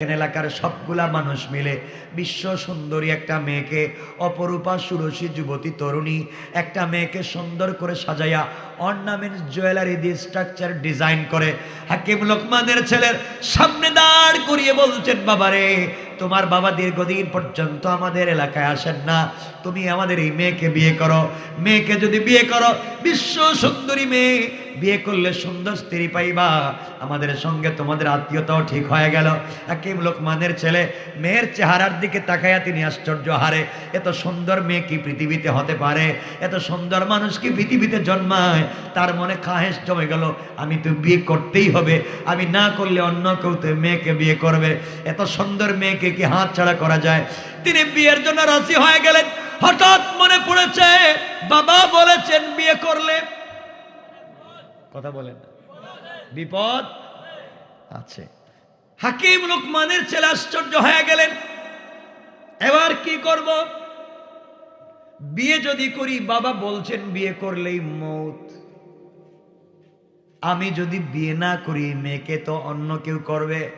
এলাকার সবগুলা মানুষ মিলে বিশ্ব সুন্দরী একটা মেয়েকে অপরূপা সুরসী যুবতী তরুণী একটা মেয়েকে সুন্দর করে সাজাইয়া অর্নামেন্টস জুয়েলারি দিয়ে স্ট্রাকচার ডিজাইন করে। হাকিম লোকমানের ছেলের সামনে দাঁড় করিয়ে বলছেন, বাবারে, তোমার বাবা দীর্ঘদিন পর্যন্ত আমাদের এলাকায় আসেন না। তুমি আমাদের এই মেয়েকে বিয়ে করো। মেয়েকে যদি বিয়ে করো, বিশ্ব সুন্দরী মেয়ে বিয়ে করলে সুন্দর স্ত্রী পাইবা। আমাদের সঙ্গে তোমাদের আত্মীয়তাও ঠিক হয়ে গেল। হাকিম লোকমানের ছেলে, মেয়ের চেহারার দিকে তাকাইয়া তিনি আশ্চর্য হারে, এত সুন্দর মেয়ে কি পৃথিবীতে হতে পারে? এত সুন্দর মানুষ কি পৃথিবীতে জন্মায়? তার মনে খাহেস জমে গেল, আমি তো বিয়ে করতেই হবে। আমি না করলে অন্য কেউ তো মেয়েকে বিয়ে করবে। এত সুন্দর মেয়েকে কি হাত ছাড়া করা যায়? তিনি বিয়ের জন্য রাজি হয়ে গেলেন। হঠাৎ মনে পড়েছে, বাবা বলেছেন বিয়ে করলে কথা বলেন। বিপদ আছে। হাকিম লোকমানের ছেলে আশ্চর্য হয়ে গেলেন। এবার কি করব? বিয়ে যদি করি, বাবা বলছেন বিয়ে করলেই মৌত। আমি যদি বিয়ে না করি, মেয়েকে তো অন্য কেউ করবে।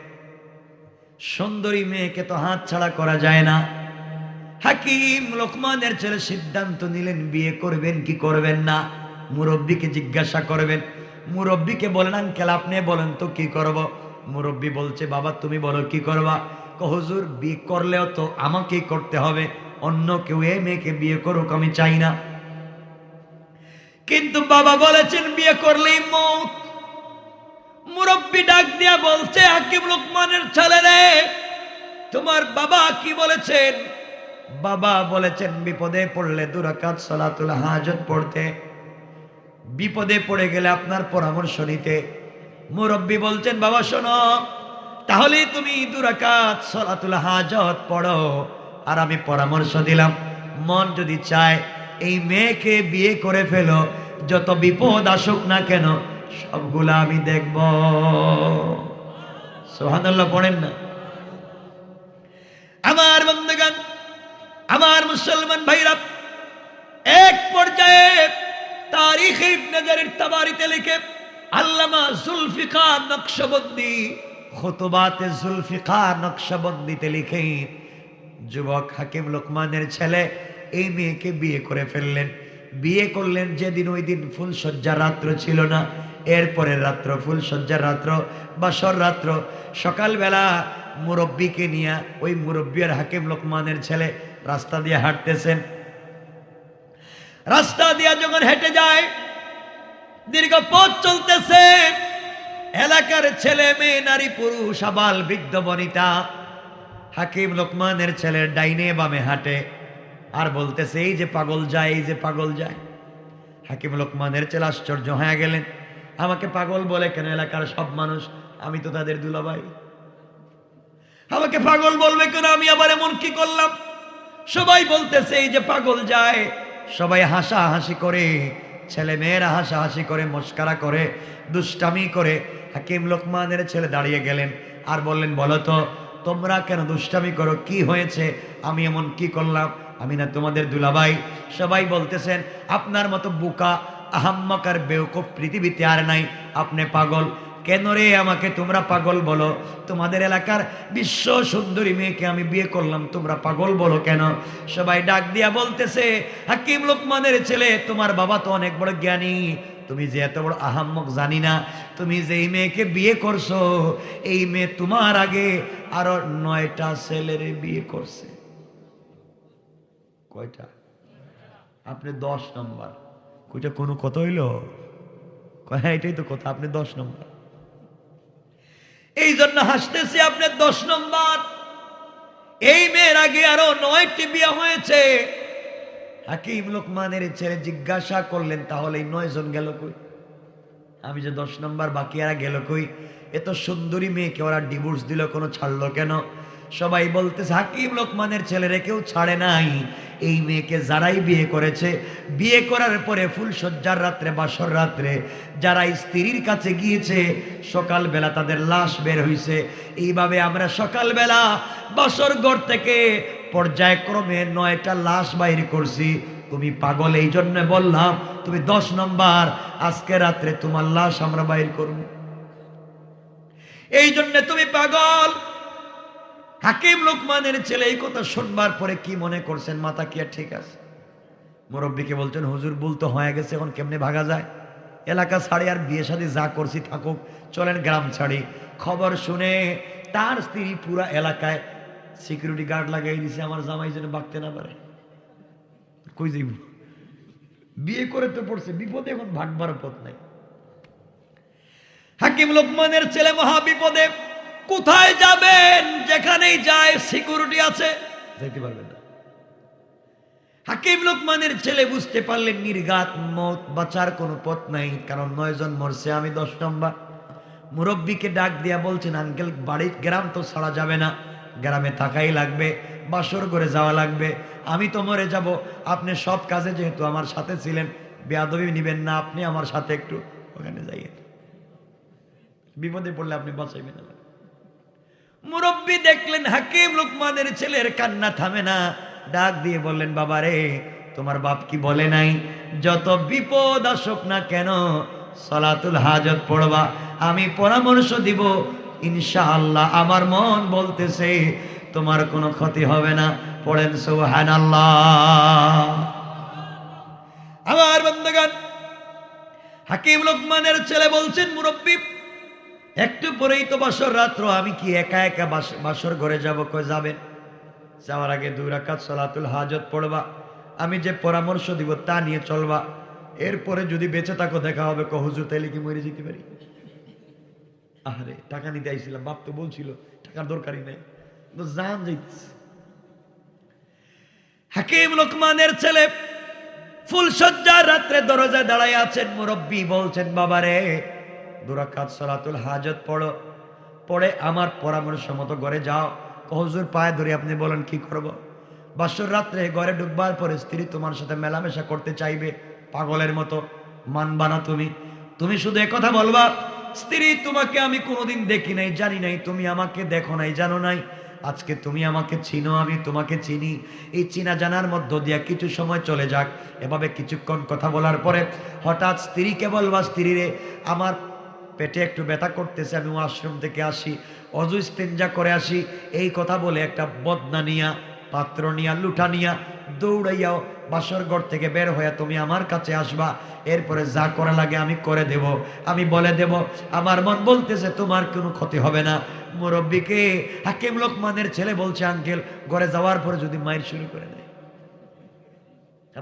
সুন্দরী মেয়েকে তো হাত ছাড়া করা যায় না। হাকিম লোকমানের ছেলে সিদ্ধান্ত নিলেন, বিয়ে করবেন কি করবেন না? মুরব্বীকে জিজ্ঞাসা করবেন মুরব্বীকে বলেন আঙ্কেল আপনি বলেন তো কি করব? মুরব্বী বলছে, বাবা, তুমি বলো কি করবা? কো, হুজুর বিয়ে করলেও তো আমাকেই করতে হবে, অন্য কেউ এ মেয়েকে বিয়ে করুক, আমি চাই না। কিন্তু বাবা বলেছেন, বিয়ে করলেই মৌত। মুরব্বী ডাক দিয়া বলছে, হাকিম লোকমানের ছেলে রে, তোমার বাবা কি বলেছেন? বাবা বলেছেন, বিপদে পড়লে দুরাকাত সলাতুল হাজত পড়তে। বিপদে পড়ে গেলে আপনার পরামর্শ নিতে। মুরব্বী বলছেন, বাবা, শোনো তাহলে তুমি দুরাকাত সলাতুল হাজত পড়ো। আর আমি পরামর্শ দিলাম, মন যদি চায় এই মেয়েকে বিয়ে করে ফেলো, যত বিপদ আসুক না কেন, সবগুলা আমি দেখব। সোহানাল্লাহ পড়েন না। আমার বন্ধুগান আমার মুসলমান ভাইরা, এক পর্যায়ে তারিখ নজরের তাবারিতে লিখে, আল্লামা জুলফিকার নকশবন্দি, খুতবাতে জুলফিকার নকশবন্দিতে লিখে, যুবক হাকিম লোকমানের ছেলে এই মেয়েকে বিয়ে করে ফেললেন। বিয়ে করলেন যেদিন, ওই দিন ফুলসজ্জার রাত্র ছিল না। এরপরের রাত্র ফুলসজ্জার রাত্র, বাসর রাত্র, সকালবেলা মুরব্বীকে নিয়ে ওই মুরব্বী আর হাকিম লোকমানের ছেলে রাস্তা দিয়ে হাঁটতেছেন। রাস্তা দিয়া যখন হেঁটে যায়, দীর্ঘ পথ চলতেছে, এলাকার ছেলে মেয়ে, নারী, পুরুষ, আবাল, বৃদ্ধ, বনিতা, হাকিম, লোকমানের ছেলের ডাইনে বামে হাঁটে, আর বলতেছে, এই যে পাগল যায়, এই যে পাগল যায়। হাকিম, লোকমানের ছেলে আশ্চর্য হয়ে গেলেন, আমাকে পাগল বলে কেন এলাকার সব মানুষ? আমি তো তাদের দুলাভাই। আমাকে পাগল বলবে কেন? আমি আবার এমন কি করলাম? সবাই বলতেছে, এই যে পাগল যায় সবাই হাসা হাসি করে, ছেলে মেয়েরা হাসা হাসি করে, মস্কারা করে, দুষ্টামি করে। হাকিম লোকমানের ছেলে দাঁড়িয়ে গেলেন আর বললেন, বলো তো, তোমরা কেন দুষ্টামি করো? কি হয়েছে? আমি এমন কি করলাম? আমি না তোমাদের দুলাভাই? সবাই বলতেছেন, আপনার মতো বুকা আহাম্মকার বেউকুফ পৃথিবীতে আর নাই। আপনি পাগল। কেন রে আমাকে তোমরা পাগল বলো? তোমাদের এলাকার বিশ্ব সুন্দরী মেয়েকে আমি বিয়ে করলাম, তোমরা পাগল বলো কেন? সবাই ডাক দিয়া বলতেছে, হাকিম লোকমানের ছেলে, তোমার বাবা তো অনেক বড় জ্ঞানী। তুমি যে এত বড় আহাম্মক জানি না। তুমি যে এই মেয়েকে বিয়ে করছ, এই মেয়ে তোমার আগে আরও নয়টা ছেলের বিয়ে করছে। কয়টা? আপনি দশ নম্বর। কইটা কোনো কথা হইল? হ্যাঁ এটাই তো কথা, আপনি দশ নম্বর। এই জন্য হাসতেছি আপনার দশ নম্বর। এই মেয়ের আগে আরও নয়টি বিয়ে হয়েছে। হাকিম লোকমানের ছেলে জিজ্ঞাসা করলেন, তাহলে এই নয় জন গেল কই? আমি যে দশ নম্বর, বাকি আর গেল কই? এত সুন্দরী মেয়েকে ওরা ডিভোর্স দিল, কোনো ছাড়লো কেন? সবাই বলতেছে, হাকিম লোকমানের ছেলেরে কেউ ছাড়ে নাই। এই মেয়েকে যারাই বিয়ে করেছে, বিয়ে করার পরে ফুলসজ্জার রাত্রে বাসর রাত্রে যারা স্ত্রীর কাছে গিয়েছে, সকালবেলা তাদের লাশ বের হইছে। এইভাবে আমরা সকালবেলা বাসর ঘর থেকে পর্যায়ক্রমে নয়টা লাশ বাইর করছি। তুমি পাগল, এই জন্য বললাম, তুমি দশ নম্বর, আজকে রাত্রে তোমার লাশ আমরা বাইর করব। এই জন্য তুমি পাগল হাকিম লোকমানের ছেলে এই কথা শুনবার পরে কি মনে করছেন? মাথা কি আর ঠিক আছে? মুরব্বীকে বলছেন, হুজুর, ভুল তো হয়ে গেছে, এখন কেমনে ভাগা যায়? এলাকা ছাড়ি আর বিয়ে শাদী যা করছি থাকুক, চলেন গ্রাম ছাড়ি। খবর শুনে তার স্ত্রী পুরা এলাকায় সিকিউরিটি গার্ড লাগাই দিছে, আমার জামাই যেন বাঁকতে না পারে। কই যাইব? বিয়ে করে তো পড়ছে, বিপদে এখন ভাগবার পথ নাই। হাকিম লোকমানের ছেলে মহা বিপদে। কোথায় যাবেন? যেখানেই যায় সিকিউরিটি আছে। যেতে পারবেন না। হাকিম লোকমানের ছেলে বুঝতে পারলেন, নির্ঘাত মত বাঁচার কোনো পথ নাই, কারণ নয়জন মরছে, আমি দশ নম্বর। মুরব্বীকে ডাক দিয়া বলছেন, আঙ্কেল বাড়ির গ্রাম তো ছাড়া যাবে না। গ্রামে থাকাই লাগবে, বাসর করে যাওয়া লাগবে। আমি তো মরে যাব। আপনি সব কাজে যেহেতু আমার সাথে ছিলেন, বেয়াদবি নিবেন না, আপনি আমার সাথে একটু ওখানে যাইয়েন। বিপদে পড়লে আপনি বাঁচাইবেন না। মুরব্বী দেখলেন হাকিম লোকমানের ছেলের কান্না থামে না। ডাক দিয়ে বললেন বাবা রে তোমার বাপ কি বলে নাই? যত বিপদ আসুক না কেন, সলাতুল হাজত পড়বা, আমি পরামর্শ দিব। ইনশাআল্লাহ আমার মন বলতেছে, তোমার কোনো ক্ষতি হবে না। পড়েন সুহান আমার বন্ধগান হাকিম লোকমানের ছেলে বলছেন, মুরব্বী একটু পরেই তো বাসর রাত্র, আমি কি একা একা বাস- বাসর ঘরে যাব, কই যাবেন? যাওয়ার আগে দুই রাকাত সলাতুল হাজত পড়বা, আমি যে পরামর্শ দিব তা নিয়ে চলবা। এরপরে যদি বেঁচে থাকো, দেখা হবে কহুজু তাইলে কি মরে যেতে পারি? আরে টাকা নিতে আইছিলাম, বাপ তো বলছিল, টাকার দরকারই নেই। তো জান যাইতেছে। হাকিম লোকমানের ছেলে ফুলসজ্জার রাত্রে দরজায় দাঁড়ায় আছেন, মুরব্বী বলছেন, বাবারে দুরাকাত সলাতুল হাজত পড়ো। পড়ে আমার পরামর্শ মতো ঘরে যাও। হজুর, পায়ে ধরে আপনি বলেন, কি করব। বাসর রাত্রে ঘরে ঢুকবার পরে স্ত্রী তোমার সাথে মেলামেশা করতে চাইবে, পাগলের মতো। মানবা না তুমি। তুমি শুধু কথা বলবা, স্ত্রী, তোমাকে আমি কোনোদিন দেখি নাই, জানি নাই, তুমি আমাকে দেখো নাই, জানো নাই। আজকে তুমি আমাকে চিনো, আমি তোমাকে চিনি। এই চিনা জানার মধ্য দিয়া কিছু সময় চলে যাক। এভাবে কিছুক্ষণ কথা বলার পরে হঠাৎ স্ত্রীকে বলবা, স্ত্রী রে, আমার পেটে একটু ব্যথা করতেছে, আমি আশ্রম থেকে আসি, অজু ইস্তেঞ্জা করে আসি, এই কথা বলে একটা বদনা নিয়া, পাত্র নিয়া, লুঠা নিয়া দৌড়াইয়াও বাসর ঘর থেকে বের হয়ে তুমি আমার কাছে আসবা, এরপরে যা করা লাগে আমি করে দেব। আমি বলে দেব, আমার মন বলতেছে তোমার কোনো ক্ষতি হবে না। মুরব্বীকে হাকিম লোকমানের ছেলে বলছে, আঙ্কেল, ঘরে যাওয়ার পরে যদি মায়ের শুরু করে দেয়।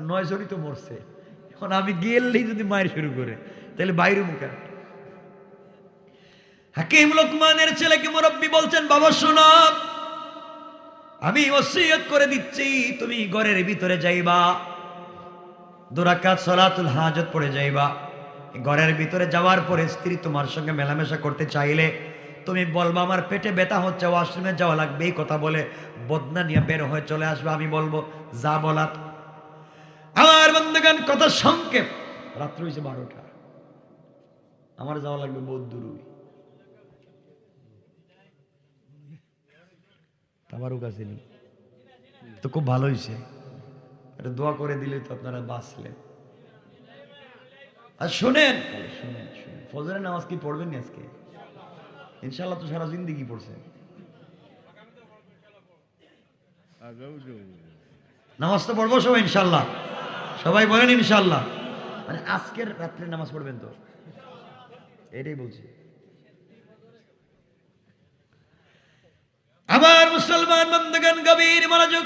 নয় জনই তো মরছে। এখন আমি গেলেই যদি মায়ের শুরু করে, তাহলে বাইরে মুখে হাকিম লোকমানের ছেলেকে মুরব্বী বলছেন, বাবা, শোনো, আমি ওসিয়ত করে দিচ্ছি, তুমি ঘরের ভিতরে যাইবা দুরাকাত সলাতুল হাজত পড়ে যাইবা। ঘরের ভিতরে যাওয়ার পরে স্ত্রী তোমার সঙ্গে মেলামেশা করতে চাইলে তুমি বলবা, আমার পেটে ব্যথা হচ্ছে, ওয়াশরুমে যাওয়া লাগবে। এই কথা বলে বদনা নিয়ে বের হয়ে চলে আসবে, আমি বলব, যা বলার। আমার বন্ধুগান কথা সংক্ষেপ। রাত্র হয়েছে বারোটা। আমার যাওয়া লাগবে বহুত দূরই কাছে নেই তো খুব ভালো হয়েছে। এটা দোয়া করে দিলে তো আপনারা বাঁচলেন। আর শোনেন শোনেন শোনেন ফজরের নামাজ কি পড়বেন আজকে? ইনশাল্লাহ তো সারা জিন্দিগি পড়ছে। নামাজ তো পড়ব সবাই ইনশাল্লাহ সবাই বলেন ইনশাল্লাহ মানে আজকের রাত্রে নামাজ পড়বেন তো? এটাই বলছি। আবার মুসলমান বন্ধগান গভীর মনোযোগ।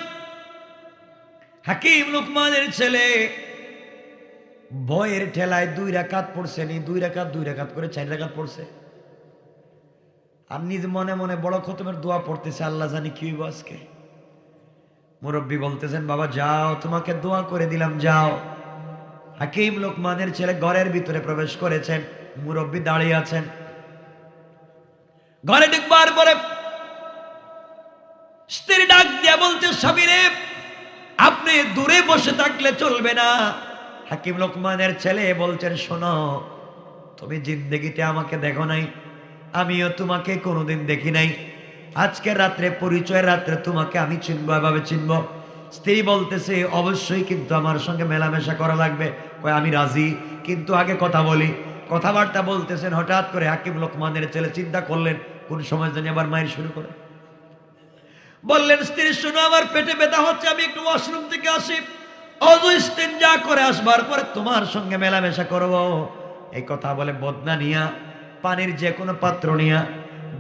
হাকিম লুকমানের ছেলে ভয়ের ঠেলায় দুই রাকাত পড়ছে, নি দুই রাকাত দুই রাকাত করে চার রাকাত পড়ছে। আর নিজ মনে মনে বড় খতমের দোয়া পড়তেছে, আল্লাহ জানি কি হইব আজকে। মুরব্বী বলতেছেন, বাবা যাও, তোমাকে দোয়া করে দিলাম, যাও। হাকিম লোকমানের ছেলে ঘরের ভিতরে প্রবেশ করেছেন, মুরব্বী দাঁড়িয়ে আছেন। ঘরে ঢুকবার পরে স্ত্রী ডাক দিয়া বলছে স্বামীরে আপনি দূরে বসে থাকলে চলবে না। হাকিম লোকমানের ছেলে বলছেন, শোনো, তুমি জিন্দগিতে আমাকে দেখো নাই, আমিও তোমাকে কোনোদিন দেখি নাই। আজকের রাত্রে, পরিচয়ের রাত্রে তোমাকে আমি চিনবো, এভাবে চিনব। স্ত্রী বলতেছে, অবশ্যই কিন্তু আমার সঙ্গে মেলামেশা করা লাগবে। কয়, আমি রাজি, কিন্তু আগে কথা বলি। কথাবার্তা বলতেছেন, হঠাৎ করে হাকিম লোকমানের ছেলে চিন্তা করলেন, কোন সময় জানি আবার মায়ের শুরু করে। বললেন, স্ত্রী, শুনো, আমার পেটে ব্যথা হচ্ছে, আমি একটু ওয়াশরুম থেকে আসি। অজু ইস্তেঞ্জা করে আসবার পরে তোমার সঙ্গে মেলামেশা করব। এই কথা বলে বদনা নিয়া, পানির যে কোনো পাত্র নিয়া,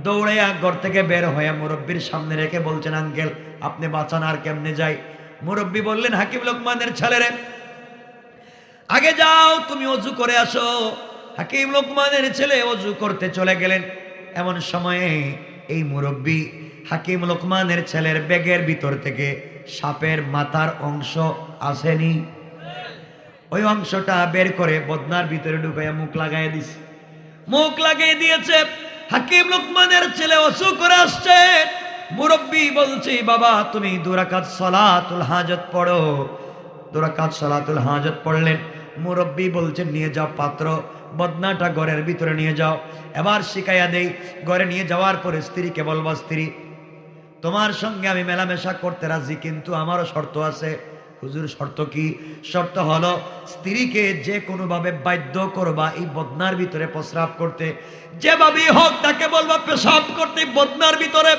দৌড়াইয়া ঘর থেকে বের হয়ে মুরব্বীর সামনে রেখে বলছেন, আঙ্কেল, আপনি বাঁচান, আর কেমনে যাই? মুরব্বী বললেন, হাকিম লোকমানের ছেলেরে আগে যাও, তুমি অজু করে আসো। হাকিম লোকমানের ছেলে অজু করতে চলে গেলেন। এমন সময়ে এই মুরব্বী হাকিম লোকমানের ছেলের ব্যাগের ভিতর থেকে সাপের মাথার অংশ আসেনি। ওই অংশটা বের করে বদনার ভিতরে ঢুকাইয়া মুখ লাগাই দিছে। মুখ লাগিয়ে দিয়েছে, হাকিম লোকমানের ছেলে অসু করে আসছে। মুরব্বী বলছে, বাবা, তুমি দুরাকাত সলাতুল হাজত পড়ো। দুরাকাত সলাতুল হাজত পড়লেন। মুরব্বী বলছেন নিয়ে যাও পাত্র, বদনাটা ঘরের ভিতরে নিয়ে যাও। এবার শিখাইয়া দেই, ঘরে নিয়ে যাওয়ার পরে স্ত্রীকে বলবা স্ত্রী তোমার সঙ্গে আমি মেলামেশা করতে রাজি, কিন্তু আমারও শর্ত আছে। হুজুর, শর্ত কি? শর্ত হলো, স্ত্রীকে যে কোনোভাবে বাধ্য করবা এই বদনার ভিতরে প্রস্রাব করতে। যেভাবেই হোক তাকে বলবা, পেশাব করতে বদনার ভিতরে।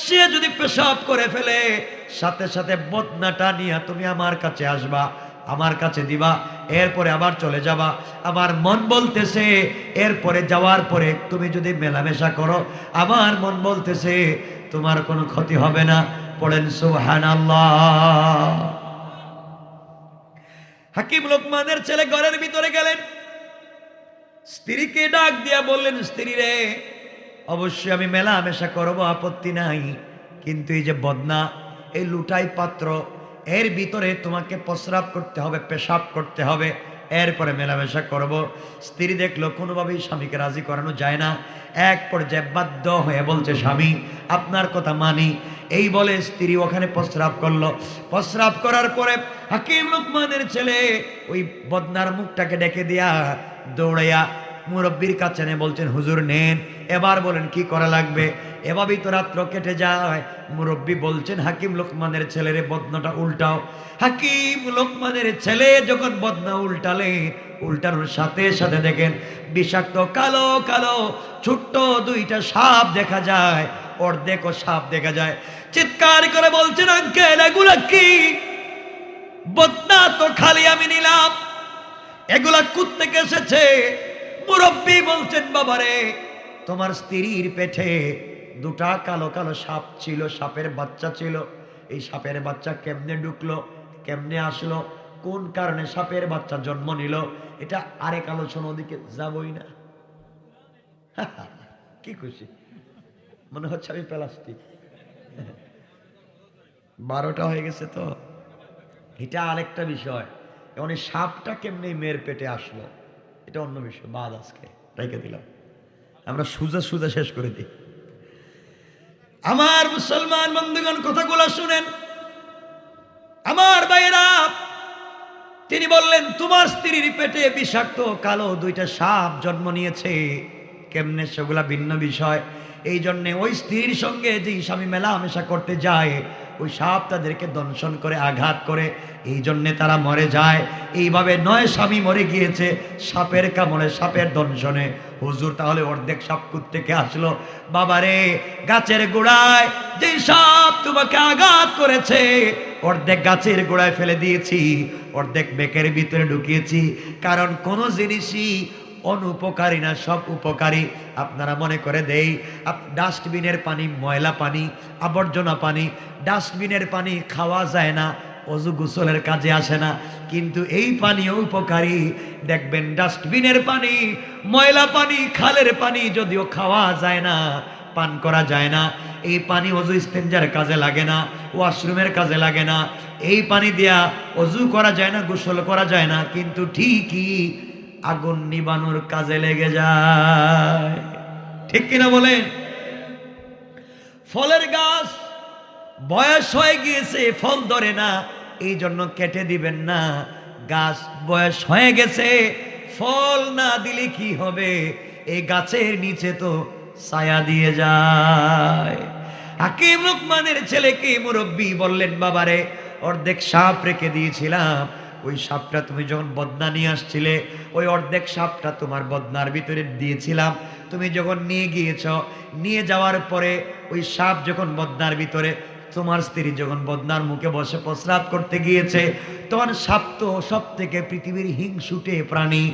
সে যদি পেশাব করে ফেলে, সাথে সাথে বদনাটা নিয়ে তুমি আমার কাছে আসবা, আমার কাছে দিবা, এরপরে আবার চলে যাবা। আমার মন বলতেছে, এরপরে যাওয়ার পরে তুমি যদি মেলামেশা করো, আমার মন বলতেছে তোমার কোনো ক্ষতি হবে না। পড়েন সুহান হাকিম লোকমানের ছেলে ঘরের ভিতরে গেলেন। স্ত্রীকে ডাক দিয়া বললেন, স্ত্রী রে, অবশ্যই আমি মেলামেশা করব, আপত্তি নাই। কিন্তু এই যে বদনা, এই লুটাই পাত্র, এর ভিতরে তোমাকে প্রস্রাব করতে হবে, পেশাব করতে হবে। এরপরে মেলামেশা করব। স্ত্রী দেখল, কোনোভাবেই স্বামীকে রাজি করানো যায় না। এক পর্যায়ে বাধ্য হয়ে বলছে, স্বামী, আপনার কথা মানি। এই বলে স্ত্রী ওখানে প্রস্রাব করল। প্রস্রাব করার পরে হাকিম লোকমানের ছেলে ওই বদনার মুখটাকে ডেকে দিয়া দৌড়াইয়া মুরব্বীর কাছে এনে বলছেন, হুজুর, নেন। এবার বলেন, কি করা লাগবে? এভাবেই তো রাত্র কেটে যায়। মুরব্বী বলছেন, হাকিম লোকমানের ছেলের বদনাটা উল্টাও। হাকিম লোকমানের ছেলে যখন বদনা উল্টালে, উল্টানোর সাথে সাথে দেখেন, বিষাক্ত কালো কালো ছোট্ট দুইটা সাপ দেখা যায়, অর্ধেক ও সাপ দেখা যায়। চিৎকার করে বলছেন, আঙ্কেল, এগুলা কি? বদনা তো খালি আমি নিলাম। এগুলা কুত্তেকে এসেছে? মুরব্বী বলছেন, বাবারে, তোমার স্ত্রীর পেটে দুটা কালো কালো সাপ ছিল, সাপের বাচ্চা ছিল। এই সাপের বাচ্চা কেমনে ঢুকলো, কেমনে আসলো, কোন কারণে সাপের বাচ্চা জন্ম নিল, এটা আরেক আলোচনা ওদিকে যাবই না। কি খুশি। মনে হচ্ছে আমি প্লাস্টিক। বারোটা হয়ে গেছে তো। এটা আরেকটা বিষয় এই সাপটা কেমনে মেয়ের পেটে আসলো? এটা অন্য বিষয়, বাদ আজকে, রেখে দিলাম। আমরা সুজা সুজা শেষ করে দিই। আমার মুসলমান বন্ধুগণ, কথাগুলো শুনেন। আমার ভাইয়েরা, তিনি বললেন, তোমার স্ত্রীর পেটে বিষাক্ত কালো দুইটা সাপ জন্ম নিয়েছে। কেমনে সেগুলা ভিন্ন বিষয়? এই জন্যে ওই স্ত্রীর সঙ্গে যে স্বামী মেলামেশা করতে যায় ওই সাপ তাদেরকে দংশন করে আঘাত করে, এই জন্যে তারা মরে যায়। এইভাবে নয় স্বামী মরে গিয়েছে, সাপের কামড়ে, সাপের দংশনে। হুজুর, তাহলে অর্ধেক সাপ থেকে আসলো? বাবারে, গাছের গোড়ায় যে সাপ তোমাকে আঘাত করেছে, অর্ধেক গাছের গোড়ায় ফেলে দিয়েছি, অর্ধেক বেকের ভিতরে ঢুকিয়েছি। কারণ কোনো জিনিসই অনুপকারী না, সব উপকারী। আপনারা মনে করে দেই ডাস্টবিনের পানি, ময়লা পানি, আবর্জনা পানি, ডাস্টবিনের পানি খাওয়া যায় না, অজু গোসলের কাজে আসে না। কিন্তু এই পানিও উপকারী। দেখবেন ডাস্টবিনের পানি, ময়লা পানি, খালের পানি যদিও খাওয়া যায় না, পান করা যায় না, এই পানি অজু ইস্তেঞ্জার কাজে লাগে না, ওয়াশরুমের কাজে লাগে না। এই পানি দিয়া অজু করা যায় না, গোসল করা যায় না, কিন্তু ঠিকই আগুন নিবানোর কাজে লেগে যায়। ঠিক কিনা বলেন? ফলের গাছ বয়স হয়ে গিয়েছে, ফল ধরে না এই জন্য কেটে দিবেন না। গাছ বয়স হয়ে গেছে, ফল না দিলে কি হবে? এই গাছের নিচে তো ছায়া দিয়ে যায়। হাকিম লোকমানের ছেলেকে মুরব্বী বললেন, বাবারে, অর্ধেক সাপ রেখে দিয়েছিলাম ওই সাপটা তুমি যখন বদনা নিয়ে আসছিলে, ওই অর্ধেক সাপটা তোমার বদনার ভিতরে দিয়েছিলাম। তুমি যখন নিয়ে গিয়েছ, নিয়ে যাওয়ার পরে ওই সাপ যখন বদনার ভিতরে, তোমার স্ত্রী যখন বদনার মুখে বসে প্রস্রাব করতে গিয়েছে, তখন সাপ তো সব থেকে পৃথিবীর হিংসুটে প্রাণী।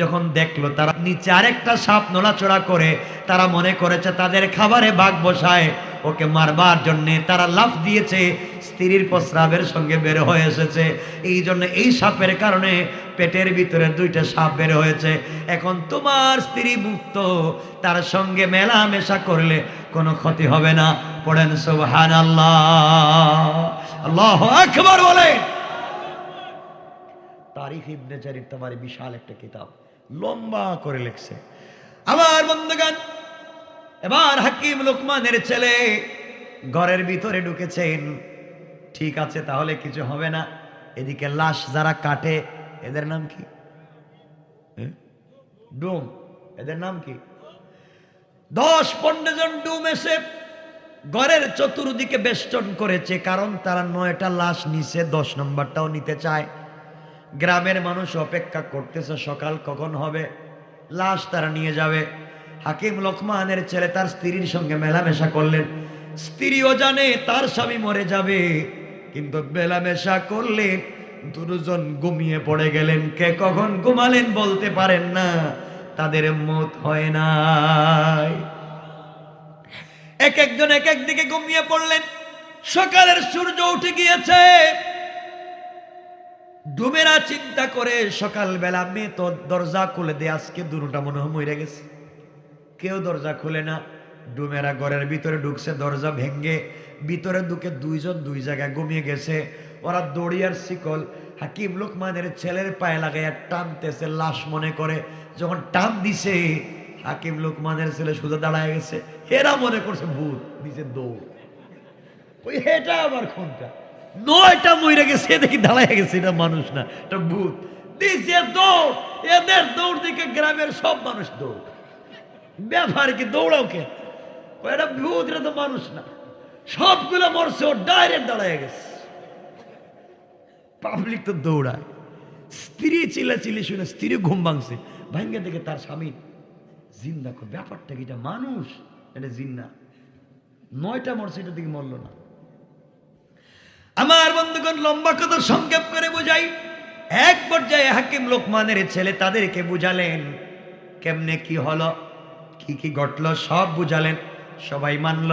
যখন দেখল তারা নিচে আরেকটা সাপ নড়াচড়া করে, তারা মনে করেছে তাদের খাবারে বাঘ বসায়। ওকে মারবার জন্যে তারা লাফ দিয়েছে, স্ত্রীর প্রস্রাবের সঙ্গে বের হয়ে এসেছে। এই জন্য এই সাপের কারণে পেটের ভিতরে দুইটা সাপ বের হয়েছে। এখন তোমার স্ত্রী মুক্ত, তার সঙ্গে মেলামেশা করলে কোনো ক্ষতি হবে না। পড়েন সুবহান আল্লাহ আল্লাহ আকবার বলেন। তারিখ ইবনে জারির তোমার বিশাল একটা কিতাব, লম্বা করে লিখছে। আমার বন্ধুগান এবার হাকিম লোকমানের ছেলে ঘরের ভিতরে ঢুকেছেন। ঠিক আছে, তাহলে কিছু হবে না। এদিকে লাশ যারা কাটে, এদের নাম কি? ডুম। এদের নাম কি? দশ পনেরো জন ডুম এসে ঘরের চতুর্দিকে বেষ্টন করেছে, কারণ তারা নয়টা লাশ নিছে দশ নম্বরটাও নিতে চায়। গ্রামের মানুষ অপেক্ষা করতেছে, সকাল কখন হবে? লাশ তারা নিয়ে যাবে। হাকিম লোকমানের ছেলে তার স্ত্রীর সঙ্গে মেলামেশা করলেন। স্ত্রীও জানে তার স্বামী মরে যাবে, কিন্তু মেলামেশা করলেন। দুজন ঘুমিয়ে পড়ে গেলেন। কে কখন ঘুমালেন বলতে পারেন না। তাদের মত হয় নাই। এক একজন এক এক দিকে ঘুমিয়ে পড়লেন। সকালের সূর্য উঠে গিয়েছে। ডুমেরা চিন্তা করে সকালবেলা মেয়ে তো দরজা খুলে দে আজকে দুটা মনে হয় মরে গেছে। কেউ দরজা খুলে না। ডুমেরা ঘরের ভিতরে ঢুকছে, দরজা ভেঙ্গে ভিতরে ঢুকে দুইজন দুই জায়গায় ঘুমিয়ে গেছে। ওরা দড়িয়ার শিকল। হাকিম লোকমানের ছেলের পায়ে লাগাইয়া টানতেছে, লাশ মনে করে। যখন টান দিছে, হাকিম লোকমানের ছেলে সোজা দাঁড়ায় গেছে। এরা মনে করছে, ভূত দিছে দৌড়। ওই এটা আবার কোনটা? নয়টা মইরা গেছে দেখি দাঁড়ায় গেছে, এটা মানুষ না, এটা ভূত। দিছে দৌড়, এদের দৌড় দিকে গ্রামের সব মানুষ দৌড়। ব্যাপার কি? দৌড়াও কে? এটা ভূত তো মানুষ না। সবগুলো মরছে, ও ডাইরেক্ট দাঁড়ায় গেছে। পাবলিক তো দৌড়ায়। স্ত্রী চিল্লাচিল্লি শুনে স্ত্রী ঘুম ভাঙছে। ভাঙ্গে দেখে তার স্বামী জিন্দা কর। ব্যাপারটা কি? এটা মানুষ? এটা জিন্না নয়টা মরছে এটা দিকে মরলো না। আমার বন্ধুগণ, লম্বা কথা সংক্ষেপ করে বোঝাই। এক পর্যায়ে হাকিম লোকমানের ছেলে তাদেরকে বুঝালেন, কেমনে কি হলো? কি কি ঘটলো, সব বুঝালেন, সবাই মানল।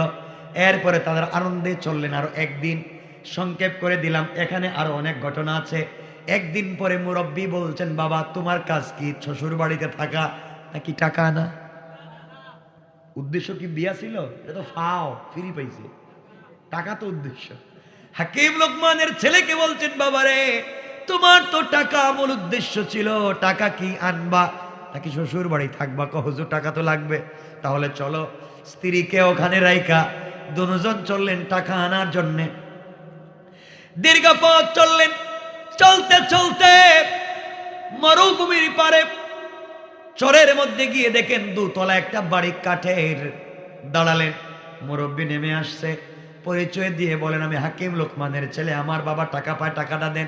এরপরে তাদের আনন্দে চললেন আরও একদিন। সংক্ষেপ করে দিলাম, এখানে আরও অনেক ঘটনা আছে। একদিন পরে মুরব্বী বলছেন, বাবা, তোমার কাজ কি? শ্বশুর বাড়িতে থাকা নাকি টাকা আনা? উদ্দেশ্য কি বিয়া ছিল? এটা তো ফাও, ফ্রি পাইছে। টাকা তো উদ্দেশ্য। হাকিম লোকমানের ছেলেকে বলছেন, বাবারে, তোমার তো টাকা আমল উদ্দেশ্য ছিল, টাকা কি আনবা? নাকি শ্বশুর বাড়ি থাকবা কহজু টাকা তো লাগবে। তাহলে চলো। স্ত্রীকে ওখানে রাইকা দুজন চললেন টাকা আনার জন্যে। দীর্ঘ পথ চললেন। চলতে চলতে মরুভূমির পারে চরের মধ্যে গিয়ে দেখেন দুতলা একটা বাড়ি কাঠের। দাঁড়ালেন। মুরব্বী নেমে আসছে। পরিচয় দিয়ে বলেন, আমি হাকিম লোকমানের ছেলে, আমার বাবা টাকা পায়, টাকাটা দেন।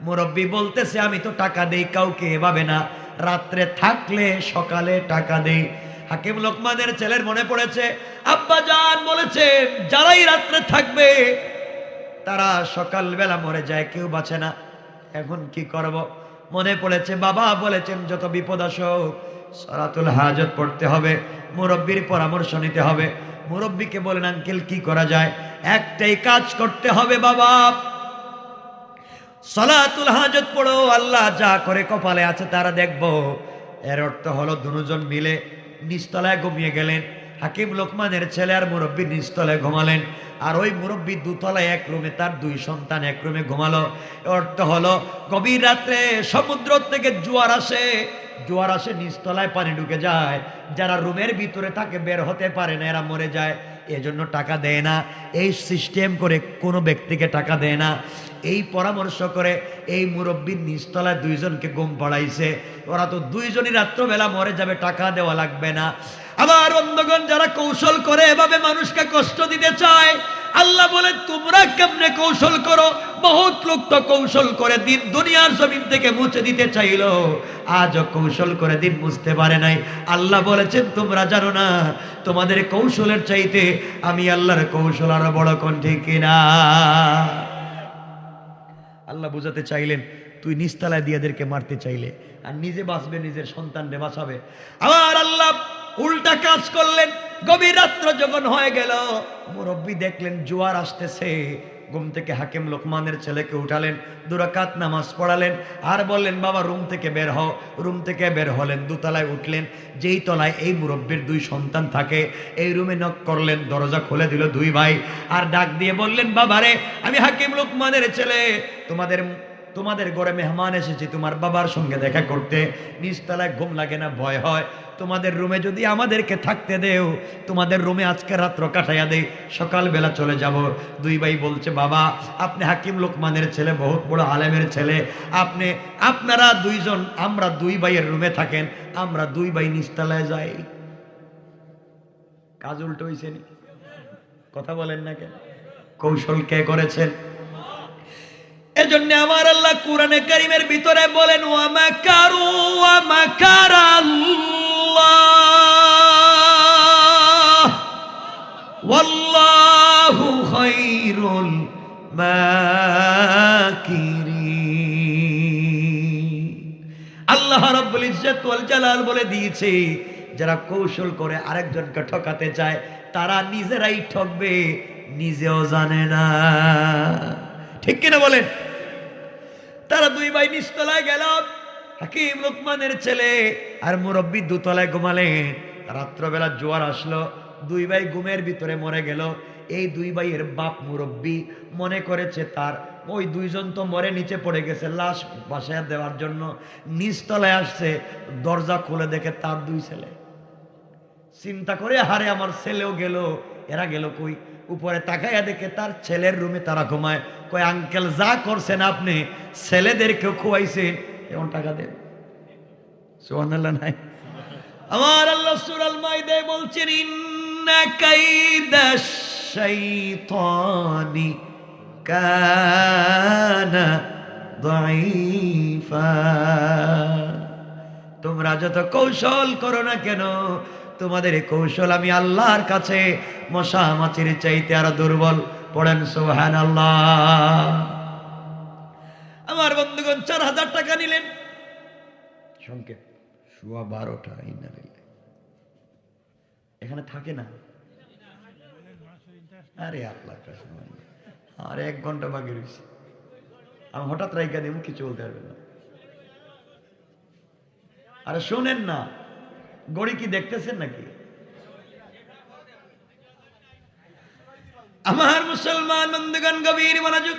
মুরব্বী বলতেছে, আমি তো টাকা দেই, কাউকে এভাবে না। রাত্রে থাকলে সকালে টাকা দেই। হাকিম লোকমানের ছেলের মনে পড়েছে, আব্বা জান বলেছেন যারাই রাত্রে থাকবে, তারা সকালবেলা মরে যায়, কেউ বাঁচে না। এখন কি করব? মনে পড়েছে, বাবা বলেছেন, যত বিপদ আসুক সরাতুল হাজত পড়তে হবে, মুরব্বীর পরামর্শ নিতে হবে। মুরব্বীকে বলেন, আঙ্কেল, কি করা যায়? একটাই কাজ করতে হবে, বাবা। সলাতুল হাজত পড়ো, আল্লাহ যা করে কপালে আছে তারা দেখব। এর অর্থ হলো দুজন মিলে নিস্তলায় ঘুমিয়ে গেলেন। হাকিম লোকমানের ছেলে আর মুরব্বী নিস্তলায় ঘুমালেন। আর ওই মুরব্বী দুতলায় এক রুমে, তার দুই সন্তান এক রুমে ঘুমালো। অর্থ হলো গভীর রাত্রে সমুদ্র থেকে জোয়ার আসে। জোয়ার আসে, নিচতলায় পানি ঢুকে যায়। যারা রুমের ভিতরে থাকে, বের হতে পারে না, এরা মরে যায়। এজন্য টাকা দেয় না। এই সিস্টেম করে কোনো ব্যক্তিকে টাকা দেয় না। এই পরামর্শ করে এই মুরব্বীর নিচতলায় দুইজনকে ঘুম পড়াইছে। ওরা তো দুইজনই রাত্রবেলা মরে যাবে, টাকা দেওয়া লাগবে না। আবার অন্ধগণ যারা কৌশল করে এভাবে মানুষকে কষ্ট দিতে চায়, আল্লাহ বলে, তোমরা কেমনে কৌশল করো? বহুত লোক তো কৌশল করে দিন দুনিয়ার জমিন থেকে মুছে দিতে চাইলো। আজও কৌশল করে দিন বুঝতে পারে নাই। আল্লাহ বলেছেন, তোমরা জানো না, তোমাদের কৌশলের চাইতে আমি আল্লাহর কৌশল আরও বড় কোন ঠিক কিনা? আল্লাহ বুঝাতে চাইলেন, তুই নিস্তালায় দিয়ে এদেরকে মারতে চাইলে, আর নিজে বাঁচবে, নিজের সন্তানরে বাঁচাবে। আবার আল্লাহ উল্টা কাজ করলেন, গভীর রাত্র যখন হয়ে গেল, মুরব্বী দেখলেন জোয়ার আসতেছে। ঘুম থেকে হাকিম লোকমানের ছেলেকে উঠালেন দুরাকাত নামাজ পড়ালেন আর বললেন, বাবা, রুম থেকে বের হও। রুম থেকে বের হলেন, দুতলায় উঠলেন। যেই তলায় এই মুরব্বীর দুই সন্তান থাকে, এই রুমে নক করলেন, দরজা খুলে দিল দুই ভাই আর ডাক দিয়ে বললেন বাবারে আমি হাকিম লোকমানের ছেলে। তোমাদের তোমাদের ঘরে মেহমান এসেছি, তোমার বাবার সঙ্গে দেখা করতে। নিচতলায় ঘুম লাগে না, ভয় হয়। তোমাদের রুমে যদি আমাদেরকে থাকতে দেও, তোমাদের রুমে আজকে রাত্র কাটাইয়া দেই, সকালবেলা চলে যাব। দুই ভাই বলছে, বাবা, আপনি হাকিম লোকমানের ছেলে, বহুত বড় আলেমের ছেলে। আপনি, আপনারা দুইজন, আমরা দুই ভাইয়ের রুমে থাকেন, আমরা দুই ভাই নিচতলায় যাই। কাজ উল্টো হয়েছে নি? কথা বলেন না কেন? কৌশল কে করেছেন? এজন্য আমার আল্লাহ কোরআনে কারিমের ভিতরে বলেন ওয়ামা কারু ওয়ামা কারাল্লাহ ওয়াল্লাহু খায়রুল আল্লাহ রাব্বুল ইজ্জত ওয়াল জালাল বলে দিয়েছে, যারা কৌশল করে আরেকজনকে ঠকাতে চায়, তারা নিজেরাই ঠকবে, নিজেও জানে না। ঠিক কিনা বলেন? তারা দুই ভাই নিচতলায় গেল। হাকিম লোকমানের ছেলে আর মুরব্বী দুতলায় ঘুমালেন রাত্রবেলা জোয়ার আসলো, দুই ভাই ঘুমের ভিতরে মরে গেল। এই দুই ভাইয়ের বাপ মুরব্বী মনে করেছে তার, ওই দুইজন তো মরে নিচে পড়ে গেছে, লাশ বাসায় দেওয়ার জন্য নিচতলায় আসছে, দরজা খুলে দেখে তার দুই ছেলে। চিন্তা করে হারে আমার ছেলেও গেল, এরা গেল কই? উপরে তাকাইয়া দেখে তার ছেলের রুমে তারা ঘুমায়। কয়, আঙ্কেল, যা করছেন আপনি, ছেলেদেরকেও খুয়াইছেন এমন টাকা দেন। সুবহানাল্লাহ, নাই। আমার আল্লাহ সূরাল মাইদায় বলছেন, ইন্না কাইদাশ শাইতানি কানা দাঈফা। তোমরা যত কৌশল করো না কেন, তোমাদের এই কৌশল আমি আল্লাহর কাছে মশা মাছির চাইতে আরও দুর্বল। পড়েন সোহান আল্লাহ আমার বন্ধুগণ, চার হাজার টাকা নিলেন। সংকেত শুয়া বারোটা এখানে থাকে না? আরে আল্লাহ আর এক ঘণ্টা বাকি রয়েছে আমি হঠাৎ রাইকা দিব, কিছু বলতে পারবেন না। আরে শোনেন না, গড়ি কি দেখতেছেন নাকি? আমার মুসলমান বন্ধুগণ, গভীর মনোযোগ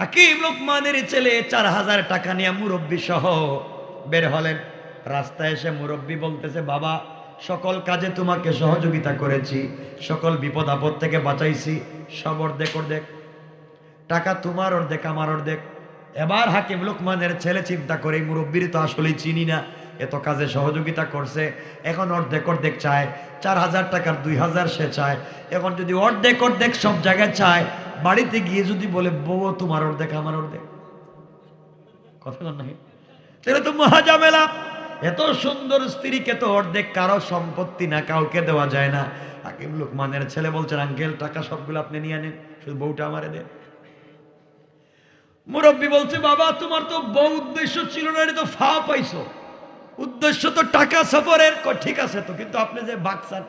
হাকিম লোকমানের ছেলে চার হাজার টাকা নিয়ে মুরব্বী সহ বের হলেন। রাস্তায় এসে মুরব্বী বলতেছে, বাবা, সকল কাজে তোমাকে সহযোগিতা করেছি, সকল বিপদ আপদ থেকে বাঁচাইছি, সব অর্ধেক অর্ধেক। টাকা তোমার অর্ধেক, আমার অর্ধেক। এবার হাকিম লোকমানের ছেলে চিন্তা করে, মুরব্বীর তো আসলেই চিনি না এত কাজে সহযোগিতা করছে। এখন অর্ধেক অর্ধেক চায়, চার হাজার টাকার দুই হাজার সে চায়। এখন যদি অর্ধেক অর্ধেক সব জায়গায় চায়, বাড়িতে গিয়ে যদি বলে, বউ, তোমার অর্ধেক, আমার অর্ধেক। কথা তাহলে তো মহাজামেলা এত সুন্দর স্ত্রীকে তো অর্ধেক কারও সম্পত্তি না, কাউকে দেওয়া যায় না। হাকিম লোকমানের ছেলে বলছেন, আঙ্কেল, টাকা সবগুলো আপনি নিয়ে নেন শুধু বউটা আমারে দেন। মুরব্বী বলছে, বাবা, তোমার তো বউ উদ্দেশ্য ছিল না, এটা তো ফা পাইছো। উদ্দেশ্য তো টাকা সফরের। ঠিক আছে তো, কিন্তু আপনি যে বাঘ চান।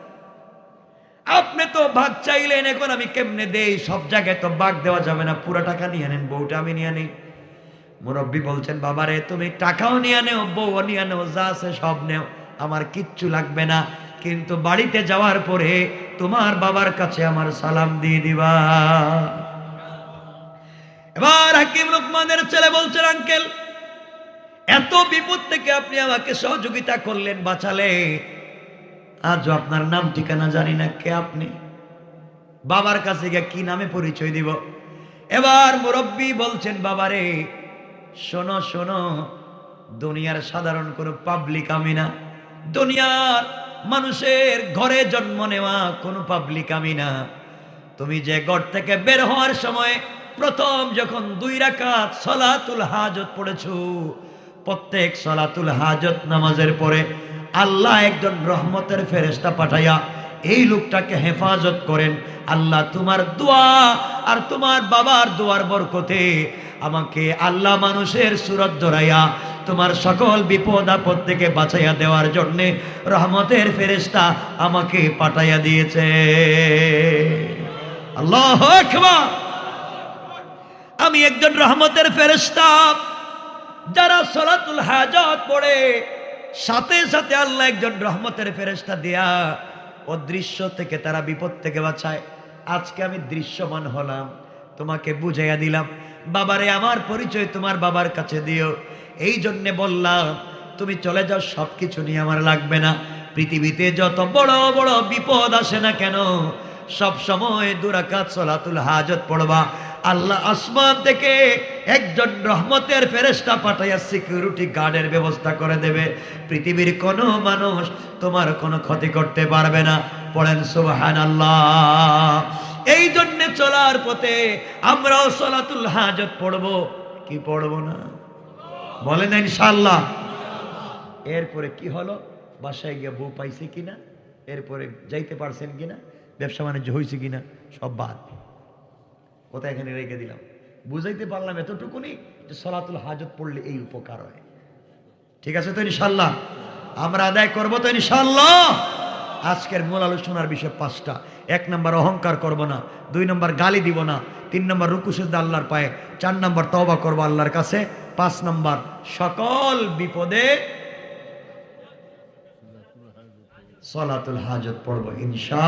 আপনি তো ভাগ চাইলেন, এখন আমি কেমনে দেই? সব জায়গায় তো বাঘ দেওয়া যাবে না, পুরো টাকা নিয়ে নেন, বউটা আমি নিয়ে নেই। মুরব্বী বলছেন, বাবারে, তুমি টাকাও নিয়ে নেও, বউও নিয়ে নেও, যা আছে সব নেও, আমার কিচ্ছু লাগবে না। কিন্তু বাড়িতে যাওয়ার পরে তোমার বাবার কাছে আমার সালাম দিয়ে দিবা। এবার হাকিম লোকমানের ছেলে বলছেন, আঙ্কেল এত বিপদ থেকে আপনি আমাকে সহযোগিতা করলেন, বাঁচালে। আজও আপনার নাম ঠিকানা জানি না কে আপনি। বাবার কাছে গিয়ে কি নামে পরিচয় দিব? এবার মুরব্বী বলছেন, বাবারে, শোনো শোনো, দুনিয়ার সাধারণ কোনো পাবলিক আমি না। দুনিয়ার মানুষের ঘরে জন্ম নেওয়া কোনো পাবলিক আমি না। তুমি যে ঘর থেকে বের হওয়ার সময় প্রথম যখন দুই রাকাত সলাতুল হাজত পড়েছো প্রত্যেক সলাতুল হাজত নামাজের পরে আল্লাহ একজন রহমতের ফেরেস্তা পাঠাইয়া এই লোকটাকে হেফাজত করেন, আল্লাহ, তোমার দোয়া আর তোমার বাবার দোয়ার বরকতে আমাকে আল্লাহ মানুষের সুরত ধরাইয়া তোমার সকল বিপদ আপদ থেকে বাঁচাইয়া দেওয়ার জন্যে রহমতের ফেরেস্তা আমাকে পাঠাইয়া দিয়েছে। আল্লাহ আমি একজন রহমতের ফেরেস্তা যারা সলাতুল হাজত পড়ে, সাথে সাথে আল্লাহ একজন রহমতের ফেরেস্তা দেয়া অদৃশ্য থেকে তারা বিপদ থেকে বাঁচায়। আজকে আমি দৃশ্যমান হলাম, তোমাকে বুঝাইয়া দিলাম। বাবারে, আমার পরিচয় তোমার বাবার কাছে দিও। এই জন্যে বললাম, তুমি চলে যাও সব কিছু নিয়ে আমার লাগবে না। পৃথিবীতে যত বড় বড় বিপদ আসে না কেন, সব সময় দুরাকাত সলাতুল হাজত পড়বা। আল্লাহ আসমান থেকে একজন রহমতের ফেরেস্তা পাঠাইয়া সিকিউরিটি গার্ডের ব্যবস্থা করে দেবে। পৃথিবীর কোনো মানুষ তোমার কোনো ক্ষতি করতে পারবে না। পড়েন সুবহান আল্লাহ এই জন্যে চলার পথে আমরাও সলাতুল হাজত পড়ব। কি পড়ব না? বলেন ইনশাল্লাহ এরপরে কি হলো? বাসায় গিয়ে বউ পাইছে কিনা? এরপরে যাইতে পারছেন কিনা? ব্যবসা বাণিজ্য হয়েছে কিনা? সব বাদ। কোথায় এখানে রেখে দিলাম। বুঝাইতে পারলাম এতটুকুনি যে সলাতুল হাজত পড়লে এই উপকার হয়। ঠিক আছে তো ইনশাল্লাহ আমরা আদায় করব তো ইনশাল্লাহ আজকের মূল আলোচনার বিষয় পাঁচটা। এক নম্বর অহংকার করব না, দুই নম্বর গালি দিব না, তিন নম্বর রুকুসুদ্দা আল্লাহর পায়ে, চার নম্বর তওবা করব আল্লাহর কাছে, পাঁচ নম্বর সকল বিপদে সলাতুল হাজত পড়ব ইনশা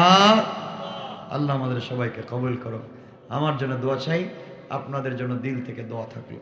আল্লাহ। আমাদের সবাইকে কবুল করো আমার জন্য দোয়া চাই আপনাদের জন্য দিল থেকে দোয়া থাকল।